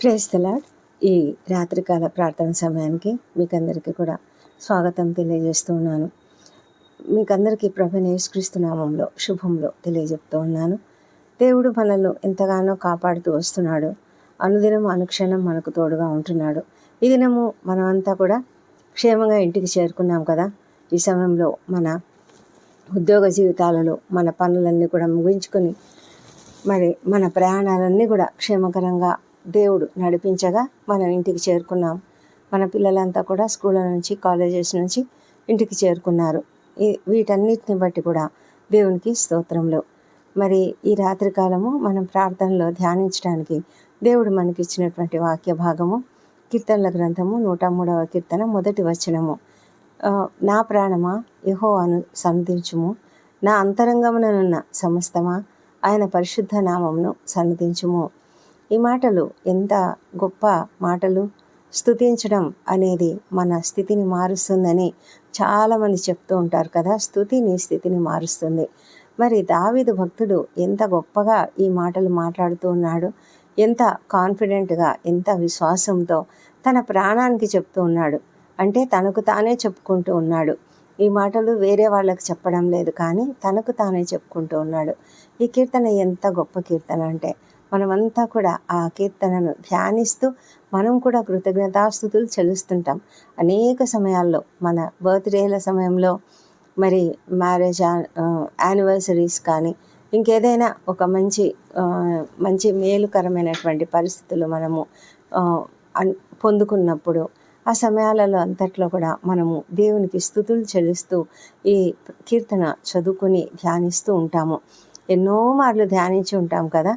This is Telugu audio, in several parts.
ప్రేస్తలా ఈ రాత్రికాల ప్రార్థన సమయానికి మీకందరికీ కూడా స్వాగతం తెలియజేస్తూ ఉన్నాను. మీకందరికీ ప్రభు యేసుక్రీస్తు నామంలో శుభంలో తెలియజెప్తూ ఉన్నాను. దేవుడు మనల్ని ఎంతగానో కాపాడుతూ వస్తున్నాడు. అనుదినం అనుక్షణం మనకు తోడుగా ఉంటున్నాడు. ఈ దినము మనమంతా కూడా క్షేమంగా ఇంటికి చేరుకున్నాం కదా. ఈ సమయంలో మన ఉద్యోగ జీవితాలలో మన పనులన్నీ కూడా ముగించుకొని మరి మన ప్రయాణాలన్నీ కూడా క్షేమకరంగా దేవుడు నడిపించగా మనం ఇంటికి చేరుకున్నాం. మన పిల్లలంతా కూడా స్కూళ్ళ నుంచి కాలేజెస్ నుంచి ఇంటికి చేరుకున్నారు. వీటన్నిటిని బట్టి కూడా దేవునికి స్తోత్రంలో మరి ఈ రాత్రి కాలము మనం ప్రార్థనలో ధ్యానించడానికి దేవుడు మనకి ఇచ్చినటువంటి వాక్య భాగము కీర్తనల గ్రంథము నూట మూడవ కీర్తన మొదటి వచనము. నా ప్రాణమా యెహోవాను సన్నిధించుము నా అంతరంగముననున్న సమస్తమా ఆయన పరిశుద్ధ నామమును సన్నదించుము ఈ మాటలు ఎంత గొప్ప మాటలు? స్థుతించడం అనేది మన స్థితిని మారుస్తుందని చాలామంది చెప్తూ ఉంటారు కదా స్థుతి నీ స్థితిని మారుస్తుంది. మరి దావీదు భక్తుడు ఎంత గొప్పగా ఈ మాటలు మాట్లాడుతూ ఉన్నాడు? ఎంత కాన్ఫిడెంట్గా ఎంత విశ్వాసంతో తన ప్రాణానికి చెప్తూ ఉన్నాడు? అంటే తనకు తానే చెప్పుకుంటూ ఉన్నాడు. ఈ మాటలు వేరే వాళ్ళకి చెప్పడం లేదు కానీ తనకు తానే చెప్పుకుంటూ ఉన్నాడు. ఈ కీర్తన ఎంత గొప్ప కీర్తన అంటే మనమంతా కూడా ఆ కీర్తనను ధ్యానిస్తూ మనం కూడా కృతజ్ఞతాస్థుతులు చెల్లిస్తుంటాం. అనేక సమయాల్లో మన బర్త్డేల సమయంలో మరి మ్యారేజ్ యానివర్సరీస్ కానీ ఇంకేదైనా ఒక మంచి మంచి మేలుకరమైనటువంటి పరిస్థితులు మనము అన్- పొందుకున్నప్పుడు ఆ సమయాలలో అంతట్లో కూడా మనము దేవునికి స్థుతులు చెల్లిస్తూ ఈ కీర్తన చదువుకుని ధ్యానిస్తూ ఉంటాము. ఎన్నో మార్లు ధ్యానించి ఉంటాం కదా.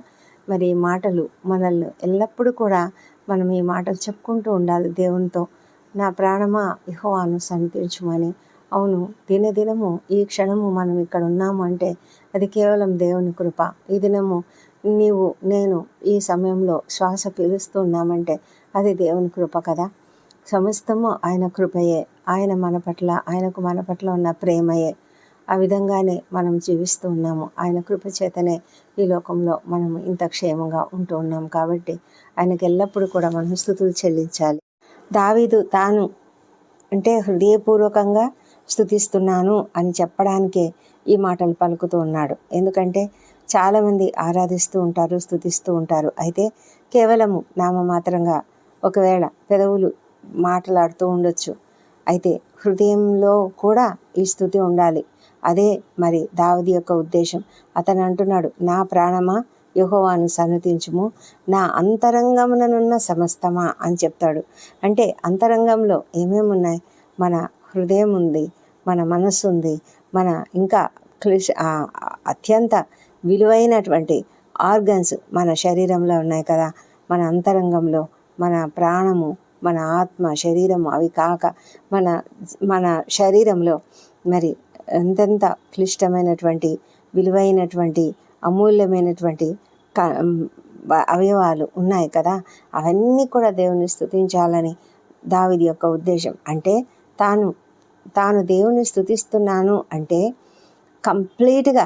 మరి ఈ మాటలు మనల్ని ఎల్లప్పుడూ కూడా మనం ఈ మాటలు చెప్పుకుంటూ ఉండాలి దేవునితో. నా ప్రాణమా ఇహోవాను సన్నిధించుమని అవును దినదినము ఈ క్షణము మనం ఇక్కడ ఉన్నాము అంటే అది కేవలం దేవుని కృప. ఈ దినము నీవు నేను ఈ సమయంలో శ్వాస పీలుస్తూ ఉన్నామంటే అది దేవుని కృప కదా. సమస్తము ఆయన కృపయే. ఆయన మన పట్ల ఆయనకు మన పట్ల ఉన్న ప్రేమయే. ఆ విధంగానే మనం జీవిస్తూ ఉన్నాము. ఆయన కృపచేతనే ఈ లోకంలో మనం ఇంత క్షేమంగా ఉంటూ ఉన్నాం కాబట్టి ఆయనకి ఎల్లప్పుడూ కూడా మనం స్థుతులు చెల్లించాలి. దావీదు తాను అంటే హృదయపూర్వకంగా స్థుతిస్తున్నాను అని చెప్పడానికే ఈ మాటలు పలుకుతూ ఉన్నాడు. ఎందుకంటే చాలామంది ఆరాధిస్తూ ఉంటారు స్థుతిస్తూ ఉంటారు. అయితే కేవలము నామమాత్రంగా ఒకవేళ పెదవులు మాట్లాడుతూ ఉండొచ్చు. అయితే హృదయంలో కూడా ఈ స్థుతి ఉండాలి. అదే మరి దావది యొక్క ఉద్దేశం. అతను అంటున్నాడు నా ప్రాణమా? యహోవాను సన్నతించుము. నా అంతరంగముననున్న సమస్తమా? అని చెప్తాడు. అంటే అంతరంగంలో ఏమేమి ఉన్నాయి? మన హృదయం ఉంది మన మనస్సు ఉంది మన ఇంకా క్లిష్ అత్యంత విలువైనటువంటి ఆర్గన్స్ మన శరీరంలో ఉన్నాయి కదా. మన అంతరంగంలో మన ప్రాణము మన ఆత్మ శరీరము అవి కాక మన మన శరీరంలో మరి ఎంతెంత క్లిష్టమైనటువంటి విలువైనటువంటి అమూల్యమైనటువంటి క- అవయవాలు ఉన్నాయి కదా అవన్నీ కూడా దేవుని స్థుతించాలని దావిది యొక్క ఉద్దేశం. అంటే తాను తాను దేవుని స్థుతిస్తున్నాను అంటే కంప్లీట్గా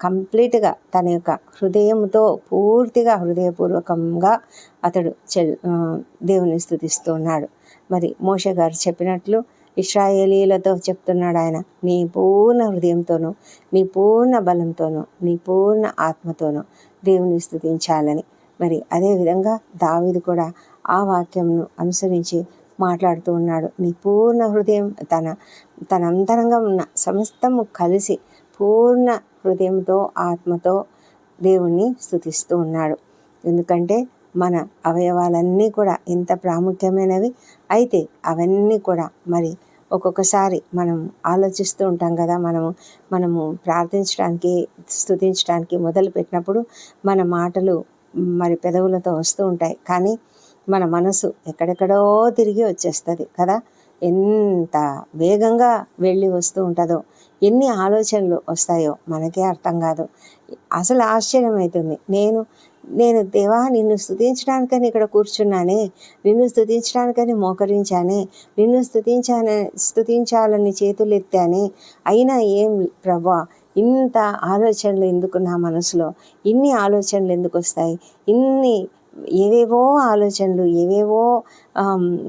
కంప్లీట్గా తన యొక్క హృదయంతో పూర్తిగా హృదయపూర్వకంగా అతడు చెల్ దేవుని స్థుతిస్తున్నాడు మరి మోషే గారు చెప్పినట్లు ఇస్రాయేలీలతో చెప్తున్నాడు ఆయన నీ పూర్ణ హృదయంతోనూ నీ పూర్ణ బలంతోనూ నీ పూర్ణ ఆత్మతోనూ దేవుని స్థుతించాలని. మరి అదేవిధంగా దావీదు కూడా ఆ వాక్యంను అనుసరించి మాట్లాడుతూ ఉన్నాడు. నీ పూర్ణ హృదయం తన తన అంతరంగం ఉన్న సమస్తము కలిసి పూర్ణ హృదయంతో ఆత్మతో దేవుణ్ణి స్థుతిస్తూ ఉన్నాడు. ఎందుకంటే మన అవయవాలన్నీ కూడా ఎంత ప్రాముఖ్యమైనవి అయితే అవన్నీ కూడా మరి ఒక్కొక్కసారి మనం ఆలోచిస్తూ ఉంటాం కదా మనము మనము ప్రార్థించడానికి స్థుతించడానికి మొదలు పెట్టినప్పుడు మన మాటలు మరి పెదవులతో వస్తూ ఉంటాయి. కానీ మన మనసు ఎక్కడెక్కడో తిరిగి వచ్చేస్తుంది కదా. ఎంత వేగంగా వెళ్ళి వస్తూ ఉంటుందో ఎన్ని ఆలోచనలు వస్తాయో మనకే అర్థం కాదు. అసలు ఆశ్చర్యం అవుతుంది నేను నేను దేవా నిన్ను స్థుతించడానికని ఇక్కడ కూర్చున్నానే నిన్ను స్థుతించడానికని మోకరించానే నిన్ను స్థుతించాన స్థుతించాలని చేతులు ఎత్తానే అయినా ఏం ప్రభా ఇంత ఆలోచనలు ఎందుకు నా మనసులో? ఇన్ని ఆలోచనలు ఎందుకు వస్తాయి ఇన్ని ఏవేవో ఆలోచనలు ఏవేవో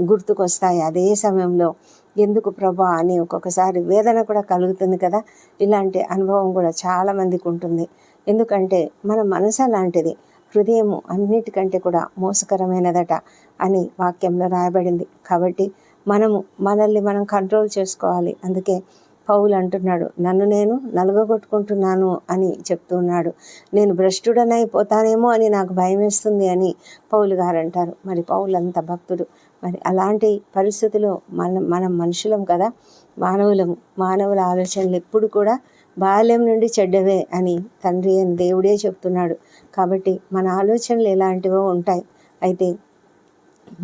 గుర్తుకొస్తాయి అదే సమయంలో. ఎందుకు ప్రభా అని ఒక్కొక్కసారి వేదన కూడా కలుగుతుంది కదా? ఇలాంటి అనుభవం కూడా చాలా మందికి ఉంటుంది. ఎందుకంటే మన మనసు అలాంటిది. హృదయము అన్నిటికంటే కూడా మోసకరమైనదట అని వాక్యంలో రాయబడింది. కాబట్టి మనము మనల్ని మనం కంట్రోల్ చేసుకోవాలి. అందుకే పౌలు అంటున్నాడు నన్ను నేను నలుగగొట్టుకుంటున్నాను అని చెప్తున్నాడు నేను భ్రష్టుడనైపోతానేమో అని నాకు భయం వేస్తుంది అని పౌలు గారు అంటారు మరి పౌలు అంత భక్తుడు. మరి అలాంటి పరిస్థితిలో మనం మనం మనుషులం కదా? మానవులము మానవుల ఆలోచనలు ఎప్పుడు కూడా బాల్యం నుండి చెడ్డవే అని తండ్రి అని దేవుడే చెప్తున్నాడు. కాబట్టి మన ఆలోచనలు ఎలాంటివో ఉంటాయి. అయితే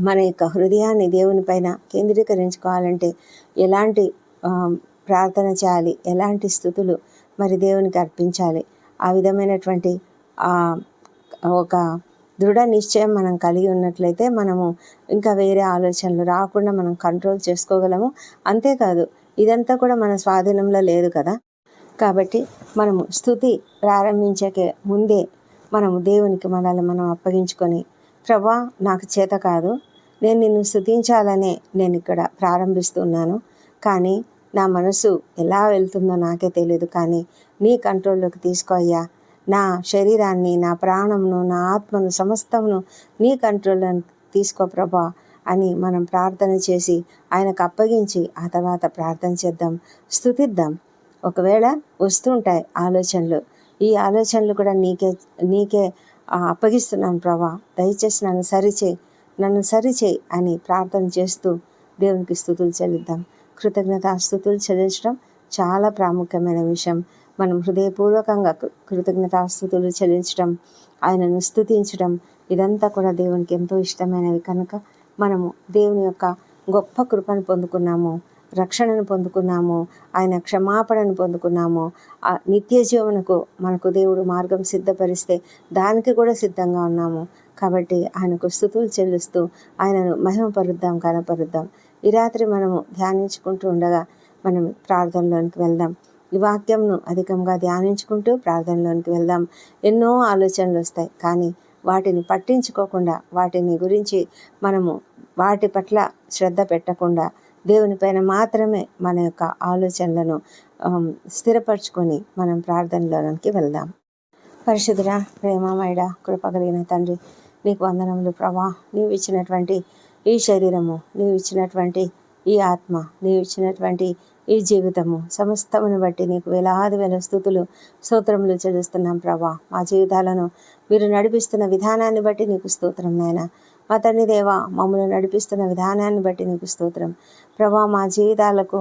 మన యొక్క హృదయాన్ని దేవుని పైన కేంద్రీకరించుకోవాలంటే ఎలాంటి ప్రార్థన చేయాలి ఎలాంటి స్థుతులు మరి దేవునికి అర్పించాలి? ఆ విధమైనటువంటి ఒక దృఢ నిశ్చయం మనం కలిగి ఉన్నట్లయితే మనము ఇంకా వేరే ఆలోచనలు రాకుండా మనం కంట్రోల్ చేసుకోగలము. అంతేకాదు ఇదంతా కూడా మన స్వాధీనంలో లేదు కదా. కాబట్టి మనము స్థుతి ప్రారంభించకే ముందే మనము దేవునికి మనల్ని మనం అప్పగించుకొని ప్రభా నాకు చేత కాదు. నేను నిన్ను స్థుతించాలనే నేను ఇక్కడ ప్రారంభిస్తున్నాను. కానీ నా మనసు ఎలా వెళ్తుందో నాకే తెలియదు కానీ నీ కంట్రోల్లోకి తీసుకో అయ్యా. నా శరీరాన్ని నా ప్రాణమును నా ఆత్మను సమస్తమును నీ కంట్రోల్లో తీసుకో ప్రభా అని మనం ప్రార్థన చేసి ఆయనకు అప్పగించి ఆ తర్వాత ప్రార్థన చేద్దాం. స్థుతిద్దాం ఒకవేళ వస్తుంటాయి ఆలోచనలు ఈ ఆలోచనలు కూడా నీకే నీకే అప్పగిస్తున్నాను ప్రభా. దయచేసి నన్ను సరిచేయి నన్ను సరిచేయి అని ప్రార్థన చేస్తూ దేవునికి స్థుతులు చెల్లిద్దాం. కృతజ్ఞత స్థుతులు చెల్లించడం చాలా ప్రాముఖ్యమైన విషయం. మనం హృదయపూర్వకంగా కృ- కృతజ్ఞతాస్థుతులు చెల్లించడం ఆయనను స్థుతించడం ఇదంతా కూడా దేవునికి ఎంతో ఇష్టమైనవి కనుక మనము దేవుని యొక్క గొప్ప కృపను పొందుకున్నాము. రక్షణను పొందుకున్నాము ఆయన క్షమాపణను పొందుకున్నాము. ఆ నిత్య జీవనకు మనకు దేవుడు మార్గం సిద్ధపరిస్తే దానికి కూడా సిద్ధంగా ఉన్నాము. కాబట్టి ఆయనకు స్థుతులు చెల్లిస్తూ ఆయనను మహిమపరుద్దాం కనపరుద్దాం ఈ రాత్రి మనము ధ్యానించుకుంటూ ఉండగా మనం ప్రార్థనలోనికి వెళ్దాం. ఈ వాక్యంను అధికంగా ధ్యానించుకుంటూ ప్రార్థనలోనికి వెళ్దాం. ఎన్నో ఆలోచనలు వస్తాయి కానీ వాటిని పట్టించుకోకుండా వాటిని గురించి మనము వాటి పట్ల శ్రద్ధ పెట్టకుండా దేవుని పైన మాత్రమే మన యొక్క ఆలోచనలను స్థిరపరచుకొని మనం ప్రార్థనలోనికి వెళ్దాం. పరిశుద్ధుడా ప్రేమమయడ కృప కృపగలిగిన తండ్రి నీకు వందనములు ప్రభా. నీవు ఇచ్చినటువంటి ఈ శరీరము నీవు ఇచ్చినటువంటి ఈ ఆత్మ నీవు ఇచ్చినటువంటి ఈ జీవితము సమస్తమును బట్టి నీకు వేలాది వేల స్థుతులు స్తోత్రములు చెల్లిస్తున్నాం ప్రభా. మా జీవితాలను మీరు నడిపిస్తున్న విధానాన్ని బట్టి నీకు స్తోత్రం నాయన. మా తండ్రి దేవా మమ్మల్ని నడిపిస్తున్న విధానాన్ని బట్టి నీకు స్తోత్రం. ప్రభా మా జీవితాలకు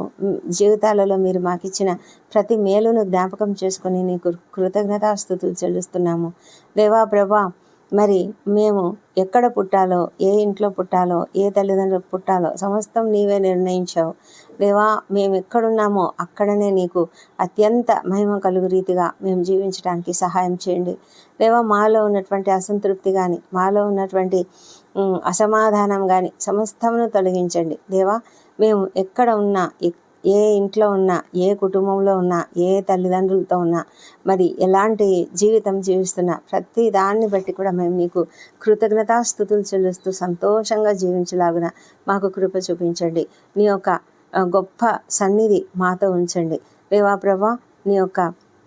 జీవితాలలో మీరు మాకు ఇచ్చిన ప్రతి మేలును జ్ఞాపకం చేసుకొని నీకు కృతజ్ఞతాస్థుతులు చెల్లిస్తున్నాము. దేవా ప్రభా మరి మేము ఎక్కడ పుట్టాలో ఏ ఇంట్లో పుట్టాలో ఏ తల్లిదండ్రులు పుట్టాలో సమస్తం నీవే నిర్ణయించావు. దేవా మేము ఎక్కడున్నామో అక్కడనే నీకు అత్యంత మహిమ కలుగు రీతిగా మేము జీవించడానికి సహాయం చేయండి. దేవా మాలో ఉన్నటువంటి అసంతృప్తి కానీ మాలో ఉన్నటువంటి అసమాధానం కానీ సమస్తమును తొలగించండి. దేవా మేము ఎక్కడ ఉన్నా ఎక్- ఏ ఇంట్లో ఉన్నా ఏ కుటుంబంలో ఉన్నా ఏ తల్లిదండ్రులతో ఉన్నా మరి ఎలాంటి జీవితం జీవిస్తున్నా ప్రతి దాన్ని బట్టి కూడా మేము నీకు కృతజ్ఞతాస్థుతులు చెల్లిస్తూ సంతోషంగా జీవించలాగున మాకు కృప చూపించండి. నీ యొక్క గొప్ప సన్నిధి మాతో ఉంచండి. దేవా ప్రభా నీ యొక్క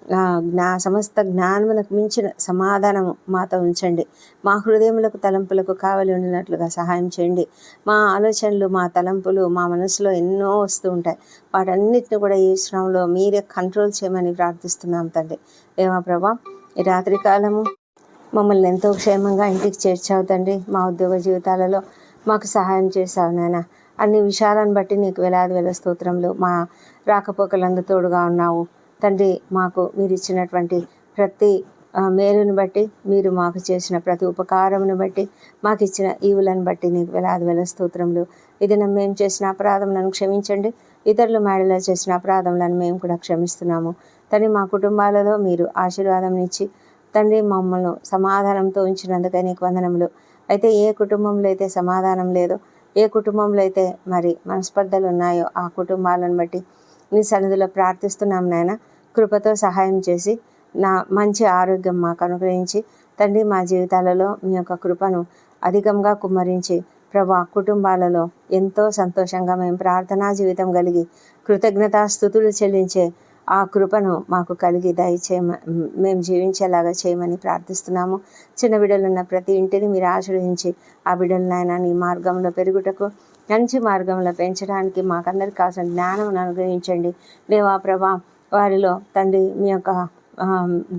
జ్ఞా సమస్త జ్ఞానములకు మించిన సమాధానము మాతో ఉంచండి. మా హృదయములకు తలంపులకు కావలి ఉండినట్లుగా సహాయం చేయండి. మా ఆలోచనలు మా తలంపులు మా మనసులో ఎన్నో వస్తూ ఉంటాయి. వాటన్నిటిని కూడా ఈ శ్రమంలో మీరే కంట్రోల్ చేయమని ప్రార్థిస్తున్నాం తండ్రి. దేవా ప్రభా ఈ రాత్రి కాలము మమ్మల్ని ఎంతో క్షేమంగా ఇంటికి చేర్చావు తండ్రి. మా ఉద్యోగ జీవితాలలో మాకు సహాయం చేశావు నాయన. అన్ని విషయాలను బట్టి నీకు వేలాది వేల స్తోత్రంలో మా రాకపోకలందు తోడుగా ఉన్నావు. తండ్రి మాకు మీరు ఇచ్చినటువంటి ప్రతి మేలును బట్టి మీరు మాకు చేసిన ప్రతి ఉపకారమును బట్టి మాకు ఇచ్చిన ఈవులను బట్టి నీకు వేలాది వేల స్తోత్రములు. ఇది మేము చేసిన అపరాధములను క్షమించండి. ఇతరుల మేడలో చేసిన అపరాధములను మేము కూడా క్షమిస్తున్నాము. తండ్రి మా కుటుంబాలలో మీరు ఆశీర్వాదం ఇచ్చి తండ్రి మమ్మల్ని సమాధానంతో ఉంచినందుకే నీకు వందనములు. అయితే ఏ కుటుంబంలో అయితే సమాధానం లేదో ఏ కుటుంబంలో అయితే మరి మనస్పర్ధలు ఉన్నాయో ఆ కుటుంబాలను బట్టి నీ సన్నిధిలో ప్రార్థిస్తున్నాం నాయన. కృపతో సహాయం చేసి నా మంచి ఆరోగ్యం మాకు అనుగ్రహించి తండ్రి మా జీవితాలలో మీ యొక్క కృపను అధికంగా కుమ్మరించి ప్రభా కుటుంబాలలో ఎంతో సంతోషంగా మేము ప్రార్థనా జీవితం కలిగి కృతజ్ఞతా స్థుతులు చెల్లించే ఆ కృపను మాకు కలిగి దయచేయ మేము జీవించేలాగా చేయమని ప్రార్థిస్తున్నాము. చిన్న బిడ్డలున్న ప్రతి ఇంటిని మీరు ఆశ్రయించి ఆ బిడ్డలనైనా నీ మార్గంలో పెరుగుటకు మంచి మార్గంలో పెంచడానికి మాకందరికి కావాల్సిన జ్ఞానం అనుగ్రహించండి. దేవా ప్రభా వారిలో తండ్రి మీ యొక్క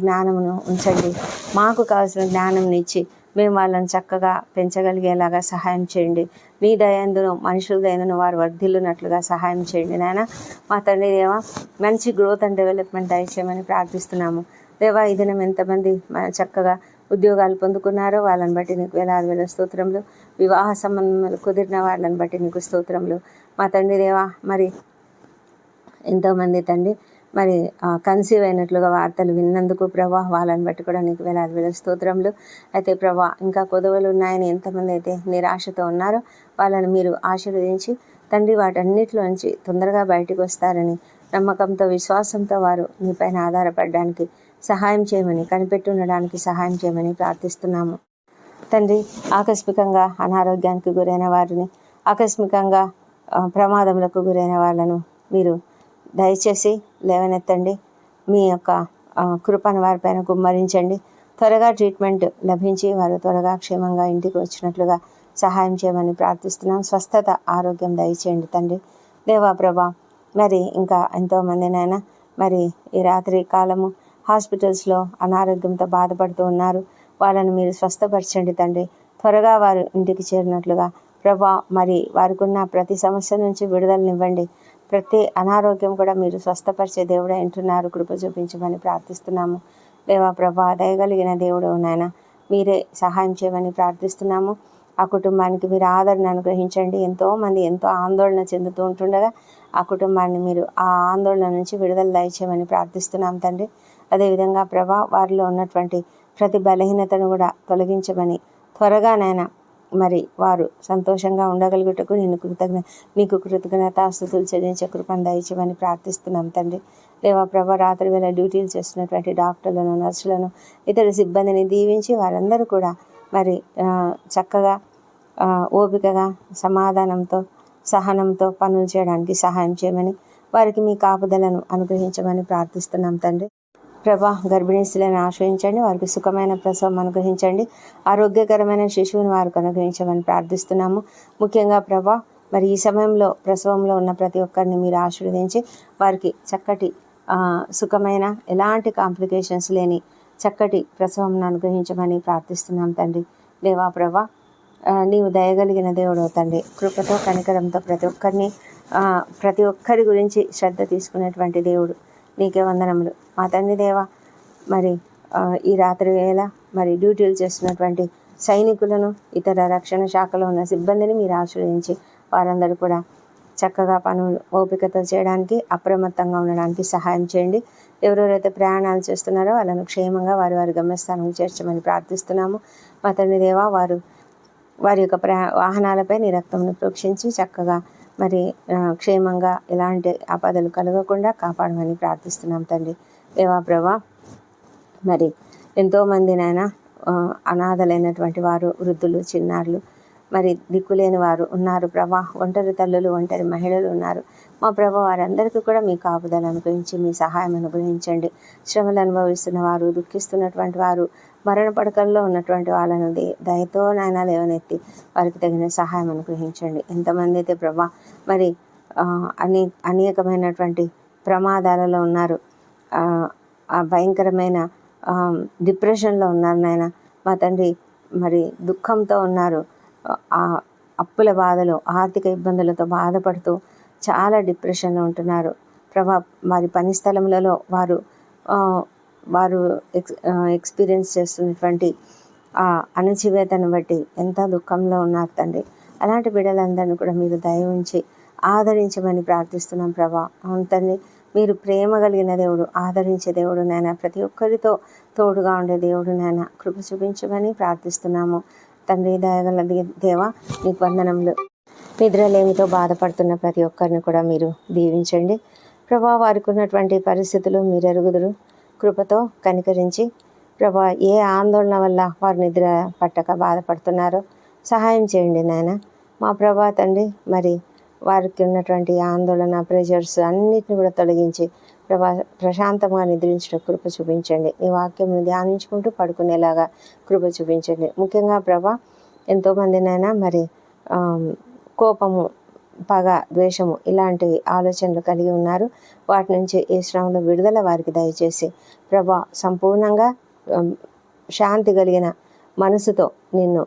జ్ఞానమును ఉంచండి. మాకు కావాల్సిన జ్ఞానం ఇచ్చి మేము వాళ్ళని చక్కగా పెంచగలిగేలాగా సహాయం చేయండి. మీ దయందును మనుషుల దయందును వారు వర్ధిల్లునట్లుగా సహాయం చేయండి నాయన. మా తండ్రి దేవ మంచి గ్రోత్ అండ్ డెవలప్మెంట్ దయచేయమని ప్రార్థిస్తున్నాము. దేవా ఈ దినం ఎంతమంది చక్కగా ఉద్యోగాలు పొందుకున్నారో వాళ్ళని బట్టి నీకు వేలాది వేల స్తోత్రములు. వివాహ సంబంధములు కుదిరిన వాళ్ళని బట్టి నీకు స్తోత్రములు. మా తండ్రి దేవా మరి ఎంతోమంది తండ్రి మరి కన్సీవ్ అయినట్లుగా వార్తలు విన్నందుకు ప్రభా వాళ్ళని బట్టి కూడా నీకు వేలాది వేల స్తోత్రములు. అయితే ప్రభా ఇంకా కొదవలు ఉన్నాయని ఎంతమంది అయితే నిరాశతో ఉన్నారో వాళ్ళని మీరు ఆశీర్వదించి తండ్రి వాటన్నిటిలోంచి తొందరగా బయటకు వస్తారని నమ్మకంతో విశ్వాసంతో వారు నీపైన ఆధారపడడానికి సహాయం చేయమని కనిపెట్టి ఉండడానికి సహాయం చేయమని ప్రార్థిస్తున్నాము. తండ్రి ఆకస్మికంగా అనారోగ్యానికి గురైన వారిని ఆకస్మికంగా ప్రమాదములకు గురైన వాళ్ళను మీరు దయచేసి లేవనెత్తండి. మీ యొక్క కృపను వారిపైన గుమ్మరించండి త్వరగా ట్రీట్మెంట్ లభించి వారు త్వరగా క్షేమంగా ఇంటికి వచ్చినట్లుగా సహాయం చేయమని ప్రార్థిస్తున్నాం. స్వస్థత ఆరోగ్యం దయచేయండి తండ్రి. దేవా ప్రభా మరి ఇంకా ఎంతోమందినైనా మరి ఈ రాత్రి కాలము హాస్పిటల్స్లో అనారోగ్యంతో బాధపడుతూ ఉన్నారు. వాళ్ళని మీరు స్వస్థపరచండి తండ్రి. త్వరగా వారు ఇంటికి చేరినట్లుగా ప్రభా మరి వారికి ఉన్న ప్రతి సమస్య నుంచి విడుదలనివ్వండి. ప్రతి అనారోగ్యం కూడా మీరు స్వస్థపరిచే దేవుడు అంటున్నారు. కృప చూపించమని ప్రార్థిస్తున్నాము. దేవా ప్రభా దయగలిగిన దేవుడు నాయన మీరే సహాయం చేయమని ప్రార్థిస్తున్నాము. ఆ కుటుంబానికి మీరు ఆదరణ అనుగ్రహించండి. ఎంతోమంది ఎంతో ఆందోళన చెందుతూ ఉంటుండగా ఆ కుటుంబాన్ని మీరు ఆ ఆందోళన నుంచి విడుదల దయచేయమని ప్రార్థిస్తున్నాం తండ్రి. అదేవిధంగా ప్రభా వారిలో ఉన్నటువంటి ప్రతి బలహీనతను కూడా తొలగించమని. త్వరగా నాయన మరి వారు సంతోషంగా ఉండగలిగేటకు నేను కృతజ్ఞ నీకు కృతజ్ఞతాస్థుతులు చెల్లించే కృపను దయచేయమని ప్రార్థిస్తున్నాం తండ్రి. లేవా ప్రభా రాత్రి వేళ డ్యూటీలు చేస్తున్నటువంటి డాక్టర్లను నర్సులను ఇతర సిబ్బందిని దీవించి వారందరూ కూడా మరి చక్కగా ఓపికగా సమాధానంతో సహనంతో పనులు చేయడానికి సహాయం చేయమని వారికి మీ కాపుదలను అనుగ్రహించమని ప్రార్థిస్తున్నాం తండ్రి. ప్రభా గర్భిణీ స్త్రీలను ఆశ్రయించండి వారికి సుఖమైన ప్రసవం అనుగ్రహించండి ఆరోగ్యకరమైన శిశువుని వారికి అనుగ్రహించమని ప్రార్థిస్తున్నాము. ముఖ్యంగా ప్రభా మరి ఈ సమయంలో ప్రసవంలో ఉన్న ప్రతి ఒక్కరిని మీరు ఆశీర్వదించి వారికి చక్కటి సుఖమైన ఎలాంటి కాంప్లికేషన్స్ లేని చక్కటి ప్రసవం అనుగ్రహించమని ప్రార్థిస్తున్నాం తండ్రి. దేవా ప్రభా నీవు దయగలిగిన దేవుడు తండ్రి. కృపతో కనికరంతో ప్రతి ఒక్కరిని ప్రతి ఒక్కరి గురించి శ్రద్ధ తీసుకునేటువంటి దేవుడు. నీకే వందనములు. మా తండ్రి దేవ మరి ఈ రాత్రి వేళ మరి డ్యూటీలు చేస్తున్నటువంటి సైనికులను ఇతర రక్షణ శాఖలో ఉన్న సిబ్బందిని మీరు ఆశ్రయించి వారందరూ కూడా చక్కగా పనులు ఓపికతో చేయడానికి అప్రమత్తంగా ఉండడానికి సహాయం చేయండి. ఎవరెవరైతే ప్రయాణాలు చేస్తున్నారో వాళ్ళను క్షేమంగా వారి వారి గమ్యస్థానం చేర్చమని ప్రార్థిస్తున్నాము. మా తండ్రి దేవా వారు వారి యొక్క ప్రయా వాహనాలపై నీ రక్తంను ప్రోక్షించి చక్కగా మరి క్షేమంగా ఎలాంటి ఆపదలు కలగకుండా కాపాడమని ప్రార్థిస్తున్నాం తండ్రి. దేవా ప్రభా మరి ఎంతోమంది నాయన అనాథలైనటువంటి వారు వృద్ధులు చిన్నారులు మరి దిక్కులేని వారు ఉన్నారు. ప్రభా ఒంటరి తల్లులు ఒంటరి మహిళలు ఉన్నారు. మా ప్రభా వారందరికీ కూడా మీ కాపుదలు అనుగ్రహించి మీ సహాయం అనుగ్రహించండి. శ్రమలు అనుభవిస్తున్న వారు దుఃఖిస్తున్నటువంటి వారు మరణ పడకల్లో ఉన్నటువంటి వాళ్ళను దయతో నాయన లేవనెత్తి వారికి తగిన సహాయం అనుగ్రహించండి. ఎంతమంది అయితే ప్రభా మరి అనే అనేకమైనటువంటి ప్రమాదాలలో ఉన్నారు భయంకరమైన డిప్రెషన్లో ఉన్నారు నాయన మా తండ్రి మరి దుఃఖంతో ఉన్నారు. అప్పుల బాధలు ఆర్థిక ఇబ్బందులతో బాధపడుతూ చాలా డిప్రెషన్లో ఉంటున్నారు. ప్రభా వారి పని స్థలములలో వారు వారు ఎక్స్ ఎక్స్పీరియన్స్ చేస్తున్నటువంటి ఆ అణచివేతను బట్టి ఎంత దుఃఖంలో ఉన్నారు తండ్రి. అలాంటి బిడ్డలందరినీ కూడా మీరు దయ ఉంచి ఆదరించమని ప్రార్థిస్తున్నాం ప్రభా. అవును తండ్రి మీరు ప్రేమ కలిగిన దేవుడు ఆదరించే దేవుడు నాయన. ప్రతి ఒక్కరితో తోడుగా ఉండే దేవుడు నాయన. కృప చూపించమని ప్రార్థిస్తున్నాము. తండ్రి దయగల దేవ నీకు వందనములు. నిద్రలేమితో బాధపడుతున్న ప్రతి ఒక్కరిని కూడా మీరు దీవించండి. ప్రభా వారికి ఉన్నటువంటి పరిస్థితులు మీరు ఎరుగుదురు కృపతో కనికరించి ప్రభా ఏ ఆందోళన వల్ల వారు నిద్ర పట్టక బాధపడుతున్నారో సహాయం చేయండి నాయన. మా ప్రభా తండ్రి మరి వారికి ఉన్నటువంటి ఆందోళన ప్రెషర్స్ అన్నిటిని కూడా తొలగించి ప్రభా ప్రశాంతంగా నిద్రించిన కృప చూపించండి. నీ వాక్యం ధ్యానించుకుంటూ పడుకునేలాగా కృప చూపించండి. ముఖ్యంగా ప్రభా ఎంతోమందినైనా మరి కోపము పగ ద్వేషము ఇలాంటి ఆలోచనలు కలిగి ఉన్నారు. వాటి నుంచి ఈ శ్రమలో విడుదల వారికి దయచేసి ప్రభా సంపూర్ణంగా శాంతి కలిగిన మనసుతో నిన్ను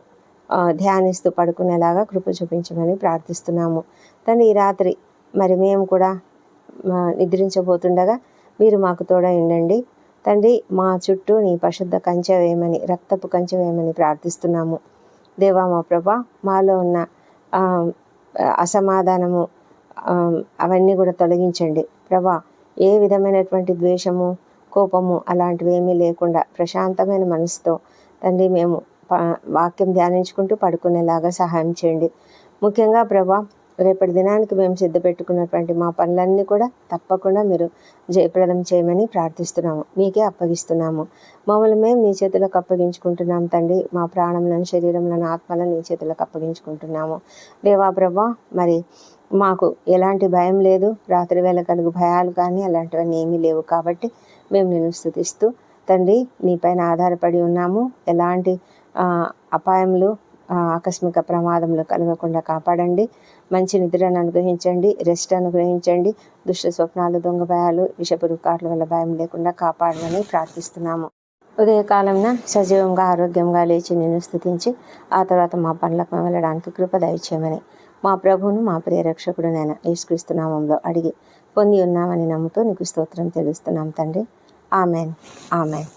ధ్యానిస్తూ పడుకునేలాగా కృప చూపించమని ప్రార్థిస్తున్నాము. తండ్రి ఈ రాత్రి మరి మేము కూడా నిద్రించబోతుండగా మీరు మాకు తోడ ఉండండి తండ్రి మా చుట్టూ నీ పరిశుద్ధ కంచె వేయమని రక్తపు కంచె వేయమని ప్రార్థిస్తున్నాము. దేవా మా ప్రభా మాలో ఉన్న అసమాధానము అవన్నీ కూడా తొలగించండి. ప్రభా ఏ విధమైనటువంటి ద్వేషము కోపము అలాంటివి ఏమీ లేకుండా ప్రశాంతమైన మనసుతో తండ్రి మేము వాక్యం ధ్యానించుకుంటూ పడుకునేలాగా సహాయం చేయండి. ముఖ్యంగా ప్రభా రేపటి దినానికి మేము సిద్ధపెట్టుకున్నటువంటి మా పనులన్నీ కూడా తప్పకుండా మీరు జయప్రదం చేయమని ప్రార్థిస్తున్నాము. మీకే అప్పగిస్తున్నాము. మమ్మల్ని మేము నీ చేతులకు అప్పగించుకుంటున్నాం తండ్రి. మా ప్రాణంలను శరీరంలోని ఆత్మలను నీ చేతులకు అప్పగించుకుంటున్నాము. దేవా ప్రభా మరి మాకు ఎలాంటి భయం లేదు. రాత్రి వేళ కలుగు భయాలు కానీ అలాంటివన్నీ ఏమీ లేవు కాబట్టి మేము నేను స్థుతిస్తూ తండ్రి నీపైన ఆధారపడి ఉన్నాము. ఎలాంటి అపాయములు ఆకస్మిక ప్రమాదములు కలగకుండా కాపాడండి. మంచి నిద్రను అనుగ్రహించండి రెస్ట్ అనుగ్రహించండి. దుష్ట స్వప్నాలు దొంగ భయాలు విషపు వల్ల భయం లేకుండా కాపాడమని ప్రార్థిస్తున్నాము. ఉదయకాలంన సజీవంగా ఆరోగ్యంగా లేచి నేను స్థుతించి ఆ తర్వాత మా పనులకు వెళ్ళడానికి కృప దయచేయమని మా ప్రభువును మా ప్రియ రక్షకుడు నేను యేసుక్రీస్తు నామంలో అడిగి పొంది ఉన్నామని నమ్ముతూ నీకు స్తోత్రం తెలుస్తున్నాం తండ్రి. ఆమెన్. ఆమెన్.